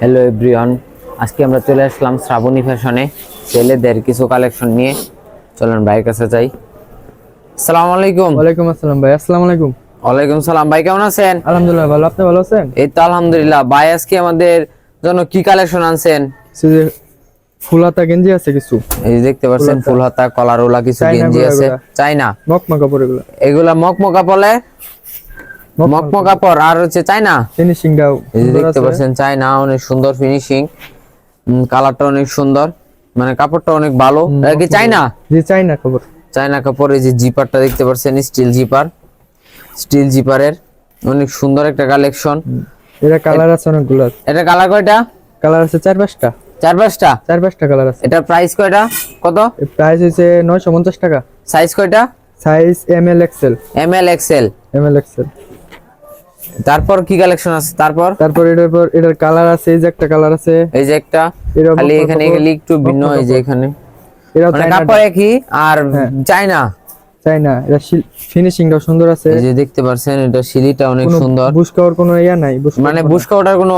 Hello everyone আজকে আমরা চলে আসলাম শ্রাবণী ফ্যাশনে ছেলেদের কিছু কালেকশন নিয়ে। চলেন ভাইয়ের কাছে যাই। আসসালামু আলাইকুম। ওয়ালাইকুম আসসালাম ভাই আসসালামু আলাইকুম। ওয়ালাইকুম সালাম ভাই কেমন আছেন? আলহামদুলিল্লাহ ভালো। আপনি ভালো আছেন? এই তো আলহামদুলিল্লাহ। ভাই আজকে আমাদের জন্য কি কালেকশন আনছেন? যে ফুলাতা গেঞ্জি আছে কিছু। এই দেখতে পাচ্ছেন ফুল ফুল হাতা কলার ওলা কিছু গেঞ্জি আছে। গুলা। চাইনা মকমা কাপড় এগুলো। এগুলা মকমকা পলে মকমকা পর আর হচ্ছে চাইনা ফিনিশিংটাও এই দেখতে পাচ্ছেন চাইনা অনেক সুন্দর ফিনিশিং কালারটা অনেক সুন্দর। মানে কাপড়টা অনেক ভালো। কি চাইনা জি চাই না কাপড়। চায়না কাপড়ের যে জিপারটা দেখতে পাচ্ছেন স্টিল জিপার। স্টিল জিপারের অনেক সুন্দর একটা কালেকশন এটা কালার আছে অনেকগুলো। এটা কালার কয়টা? কালার আছে চার পাঁচটা। চার পাঁচটা? চার পাঁচটা কালার আছে। এটা প্রাইস কয়টা? কত? প্রাইস হচ্ছে নয়শো পঞ্চাশ টাকা। সাইজ কয়টা? Size M L XL M L XL M L XL তারপর কি কালেকশন আছে? তারপর? তারপর এটার পর এটার কালার আছে এই যে একটা কালার আছে। এই যে একটা খালি এখানে খালি একটু ভিন্ন এই যে এখানে। এটাও মানে কাপড় একই আর হ্যাঁ। চায়না চাই না এটা ফিনিশিংটাও সুন্দর আছে। এই যে দেখতে পারছেন এটা সিলিটা অনেক সুন্দর। বুশ কাপড় কোনো ইয়া নাই মানে বুশকা ওঠার কোনো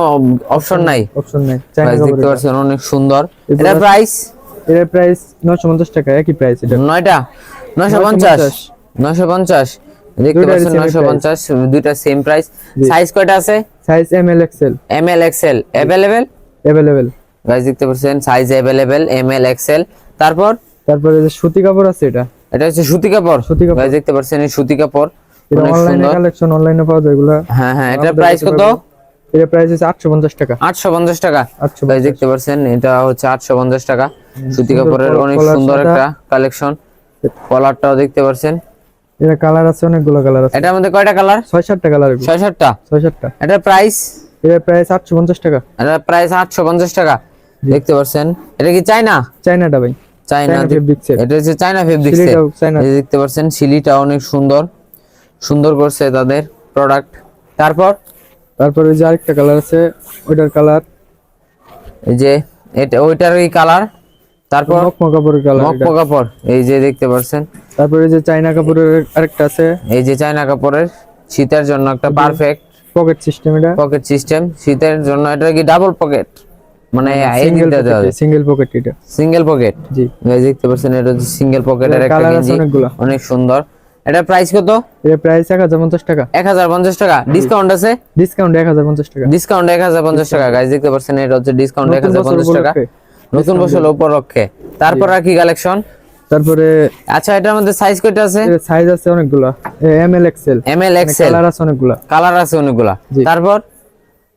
অপশন নাই। অপশন নাই Price কাপড় দেখতে এটা। পাচ্ছেন অনেক সুন্দর। এটা প্রাইস এটার প্রাইস নয়শো পঞ্চাশ টাকা একই প্রাইস এটা। নয়টা? নয়শো পঞ্চাশ? 950 নয়শো পঞ্চাশ? দেখতে পাচ্ছেন same নয়শো price। পঞ্চাশ দুইটা সেম প্রাইস সাইজ কয়টা আছে? Size M L XL M L XL available available guys দেখতে পাচ্ছেন size available M L XL তারপর? তারপরে যে সুতি কাপড় আছে এটা। এটা হচ্ছে সুতি কাপড়। সুতি কাপড়। গাইজ দেখতে পাচ্ছেন এই সুতি কাপড়। অনেক অনলাইনে সুন্দর। কালেকশন অনলাইনে পাওয়া যায় এগুলা। হ্যাঁ হ্যাঁ এটা প্রাইস কত? এটা প্রাইস হচ্ছে আটশো পঞ্চাশ টাকা। আটশো পঞ্চাশ টাকা। আটশো গাইজ দেখতে পাচ্ছেন এটা হচ্ছে আটশো পঞ্চাশ টাকা। সুতি কাপড়ের অনেক সুন্দর একটা কালেকশন কলারটাও দেখতে পাচ্ছেন। এটা কালার আছে অনেকগুলো কালার আছে। এটার মধ্যে কয়টা কালার? ছয় সাতটা কালার ছয় সাতটা ছয় সাতটা এটা প্রাইস এটা প্রাইস আটশো পঞ্চাশ টাকা। এটা প্রাইস আটশো পঞ্চাশ টাকা। দেখতে পাচ্ছেন। এটা কি চায়না? চাইনাটা ভাই। চায়না। এটা হচ্ছে চায়না ফেব্রিক্স সিলিটাও চায়না। দেখতে পাচ্ছেন সিলিটা অনেক সুন্দর। সুন্দর করছে তাদের প্রোডাক্ট তারপর? তারপরে যে আরেকটা কালার আছে ওইটার কালার। এই যে এটা ওইটার এই কালার। তারপর মকমা কাপড়ের কালার মকমো কাপড় এই যে দেখতে পাচ্ছেন। তারপরে যে চাইনা কাপড়ের আরেকটা আছে। এই যে চায়না কাপড়ের শীতের জন্য একটা পারফেক্ট পকেট সিস্টেম এটা। পকেট সিস্টেম শীতের জন্য এটা কি ডাবল পকেট মানে সিঙ্গেল সিঙ্গেল পকেট এটা। সিঙ্গেল পকেট জি। গাইজ দেখতে পাচ্ছেন এটা হচ্ছে সিঙ্গেল পকেটের একটা গেঞ্জি। অনেক সুন্দর। এটা প্রাইস কত? এটা প্রাইস এক হাজার পঞ্চাশ টাকা। এক হাজার পঞ্চাশ টাকা। ডিসকাউন্ট আছে? ডিসকাউন্ট এক হাজার পঞ্চাশ টাকা। ডিসকাউন্ট এক হাজার পঞ্চাশ টাকা। গাইজ দেখতে পাচ্ছেন এটা হচ্ছে ডিসকাউন্ট এক নতুন হাজার বছর পঞ্চাশ টাকা। উপলক্ষে। নতুন বছর উপলক্ষে তারপর আর কি কালেকশন তারপরে আচ্ছা এটার মধ্যে সাইজ কয়টা আছে? সাইজ আছে অনেকগুলা। M L XL M L XL colour আছে অনেকগুলা। কালার আছে অনেকগুলা। তারপর?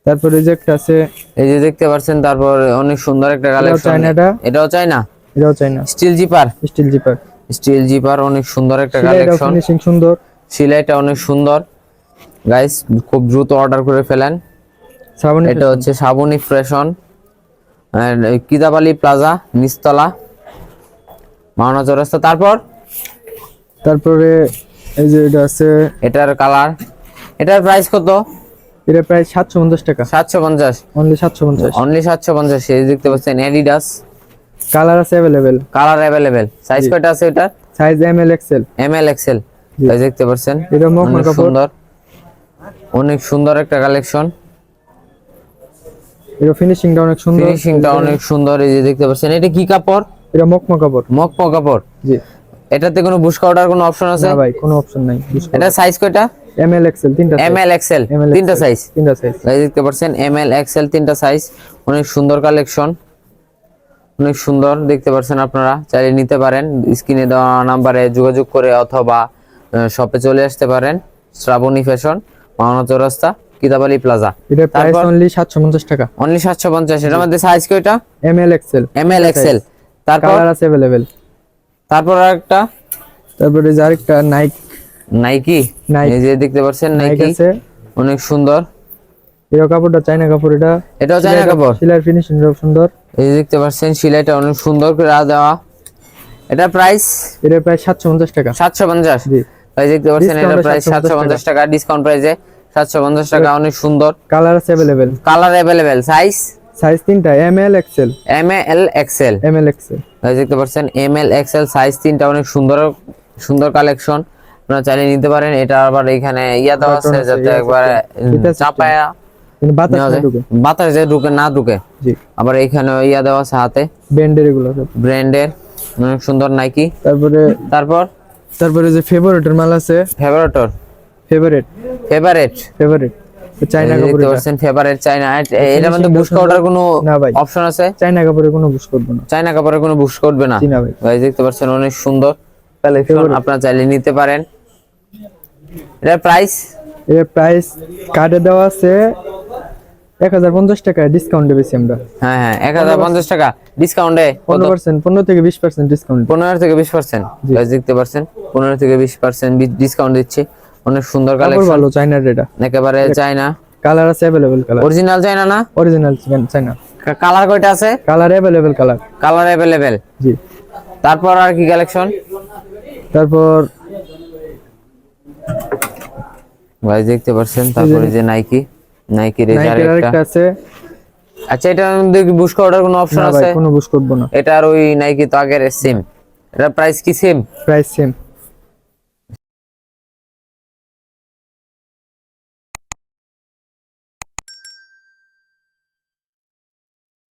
তারপরে যে একটা আছে এই যে দেখতে পাচ্ছেন তারপর অনেক সুন্দর একটা কালেকশন চায়নাটা। এটাও চাই না এটাও চাইনা steel zipper steel zipper steel zipper অনেক সুন্দর একটা কালেকশন ফিনিশিং সুন্দর। সিলাইটা অনেক সুন্দর। গাইস খুব দ্রুত অর্ডার করে ফেলেন। এটা হচ্ছে শ্রাবণী ফ্রেশন কিদাবালি প্লাজা নিস্তলা মাওনা চৌরাস্তা তারপর? তারপরে এই যে এটা আছে এটার কালার এটার প্রাইস কত? এটা প্রায় সাতশো পঞ্চাশ টাকা। সাতশো পঞ্চাশ। অনলি সাতশো পঞ্চাশ। অনলি সাতশো পঞ্চাশ এই দেখতে পাচ্ছেন অ্যাডিডাস কালার আছে অ্যাভেলেবেল কালার অ্যাভেলেবেল সাইজ কয়টা আছে এটার? Size M L XL M L XL দেখতে পাচ্ছেন। এটা সুন্দর। অনেক সুন্দর একটা কালেকশন এটা ফিনিশিংটা অনেক সুন্দর। ফিনিশিংটা অনেক সুন্দর এই যে দেখতে পাচ্ছেন। এটা কি কাপড়? এটা মকমা কাপড়। মকমো কাপড়? জি। এটাতে কোনো বুশকা ওঠার কোনো অপশন আছে? না ভাই কোনো অপশন নাই এটা সাইজ কয়টা? এম এল এক্সেল তিনটা এম এল এক্সেল তিনটা সাইজ তিনটা সাইজ এই দেখতে পাচ্ছেন এম এল এক্সেল তিনটা সাইজ অনেক সুন্দর কালেকশন অনেক সুন্দর দেখতে পাচ্ছেন আপনারা। চাইলে নিতে পারেন। স্ক্রিনে দেওয়া নাম্বারে যোগাযোগ করে অথবা শপে চলে আসতে পারেন। শ্রাবণী ফ্যাশন মাওনা চৌরাস্তা কিতাবালি প্লাজা এটা প্রাইস অনলি সাতশো পঞ্চাশ টাকা। অনলি সাতশো পঞ্চাশ। মধ্যে সাইজ কয়টা? M L XL M L XL তারপর কালার আছে অ্যাভেলেবেল তারপর একটা তারপরে যে আরেকটা নাইক নাইকি এই যে দেখতে পাচ্ছেন নাইকি অনেক সুন্দর। এটা কাপড়টা চাইনা কাপড় এটা এটাও চায়না কাপড়। সিলার ফিনিশিং খুব সুন্দর। এই দেখতে পাচ্ছেন সিলাইটা অনেক সুন্দর করে দেওয়া। এটা প্রাইস এটা প্রায় সাতশো পঞ্চাশ টাকা। সাতশো পঞ্চাশ। জি। এই দেখতে পাচ্ছেন এটা প্রাইস সাতশো 750 পঞ্চাশ টাকা। ডিসকাউন্ট প্রাইসে সাতশো পঞ্চাশ টাকা অনেক সুন্দর। কালার আছে available colour available size size তিনটা M L XL M L XL M L XL দেখতে পাচ্ছেন এম এল এক্সেল সাইজ তিনটা অনেক সুন্দর সুন্দর কালেকশন আপনারা চাইলে নিতে পারেন এটা আবার এখানে ইয়া দেওয়া আছে যাতে একবার চাপায়া বাতাস যে ঢুকে না ঢুকে। আবার এখানে ইয়া দেওয়া আছে হাতে। এগুলো ব্র্যান্ডের অনেক সুন্দর নাইকি তারপরে তারপর? তারপরে যে ফেভারিটের মাল আছে। ফেভারেটর ফেভারিট ফেভারেট ফেভারিট চাইনা কাপড় দেখতে ফেভারেট চাইনা এটার মধ্যে finishing বুশ কোনো অপশন আছে? চাইনা কাপড়ে কোনো বুঝ করব না। চাইনা কাপড়ের কোনো বুশ করবে না। ভাই। দেখতে পাচ্ছেন অনেক সুন্দর। কালেকশন আপনারা চাইলে নিতে পারেন। এটার প্রাইস এর প্রাইস কার্ডে দেওয়া আছে টাকা ডিসকাউন্টে বেশি আমরা। হ্যাঁ হ্যাঁ এক হাজার পঞ্চাশ টাকা। ডিসকাউন্টে পনেরো পার্সেন্ট পনেরো থেকে বিশ পার্সেন্ট ডিসকাউন্ট পনেরো থেকে বিশ পার্সেন্ট দেখতে পাচ্ছেন পনেরো থেকে বিশ পার্সেন্ট ডিসকাউন্ট দিচ্ছে। অনেক সুন্দর কালেকশন ভালো চাইনার এটা একেবারে চাইনা কালার আছে অ্যাভেলেবেল কালার অরিজিনাল চাইনা না? অরিজিনাল চাইনা কালার কয়টা আছে? Colour available colour colour available জি। তারপর আর কি কালেকশন তারপর ভাই দেখতে পাচ্ছেন তারপরে যে নাইকি নাইকির এই আরেকটা আছে। আচ্ছা এটা মধ্যে কি বুশ করার কোনো অপশন না ভাই আছে কোনো বুঝ করব না। এটার ওই নাইকি তো আগের সেম এটা প্রাইস কি সেম প্রাইস সেম